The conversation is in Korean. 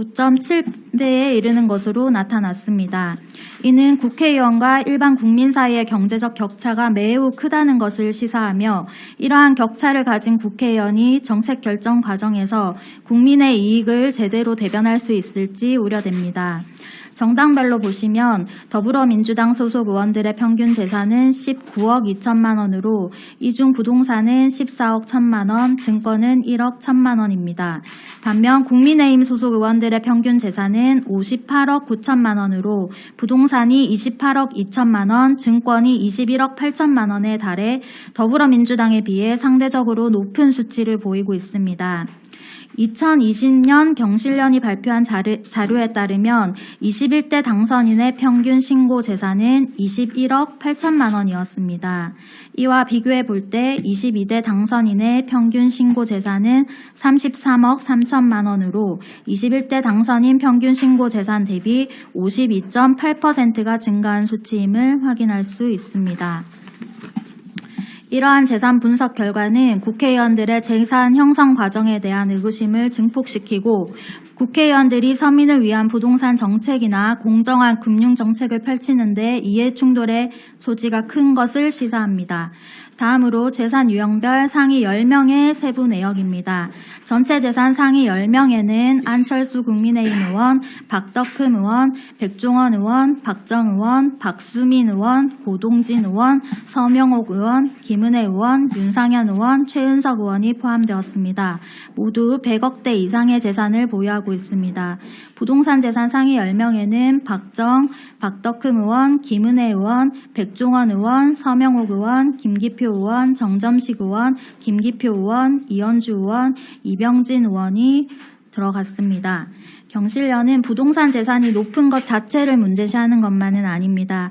9.7배에 이르는 것으로 나타났습니다. 이는 국회의원과 일반 국민 사이의 경제적 격차가 매우 크다는 것을 시사하며 이러한 격차를 가진 국회의원이 정책 결정 과정에서 국민의 이익을 제대로 대변할 수 있을지 우려됩니다. 정당별로 보시면 더불어민주당 소속 의원들의 평균 재산은 19억 2천만 원으로 이 중 부동산은 14억 1천만 원, 증권은 1억 1천만 원입니다. 반면 국민의힘 소속 의원들의 평균 재산은 58억 9천만 원으로 부동산이 28억 2천만 원, 증권이 21억 8천만 원에 달해 더불어민주당에 비해 상대적으로 높은 수치를 보이고 있습니다. 2020년 경실련이 발표한 자료, 자료에 따르면 21대 당선인의 평균 신고 재산은 21억 8천만 원이었습니다. 이와 비교해 볼 때 22대 당선인의 평균 신고 재산은 33억 3천만 원으로 21대 당선인 평균 신고 재산 대비 52.8%가 증가한 수치임을 확인할 수 있습니다. 이러한 재산 분석 결과는 국회의원들의 재산 형성 과정에 대한 의구심을 증폭시키고 국회의원들이 서민을 위한 부동산 정책이나 공정한 금융 정책을 펼치는데 이해 충돌의 소지가 큰 것을 시사합니다. 다음으로 재산 유형별 상위 10명의 세부 내역입니다. 전체 재산 상위 10명에는 안철수 국민의힘 의원, 박덕흠 의원, 백종원 의원, 박정 의원, 박수민 의원, 고동진 의원, 서명옥 의원, 김 은혜 의원, 윤상현 의원, 최은석 의원이 포함되었습니다. 모두 100억대 이상의 재산을 보유하고 있습니다. 부동산 재산 상위 10명에는 박정, 박덕흠 의원, 김은혜 의원, 백종원 의원, 서명옥 의원, 김기표 의원, 정점식 의원, 김기표 의원, 이현주 의원, 이병진 의원이 들어갔습니다. 경실련은 부동산 재산이 높은 것 자체를 문제시하는 것만은 아닙니다.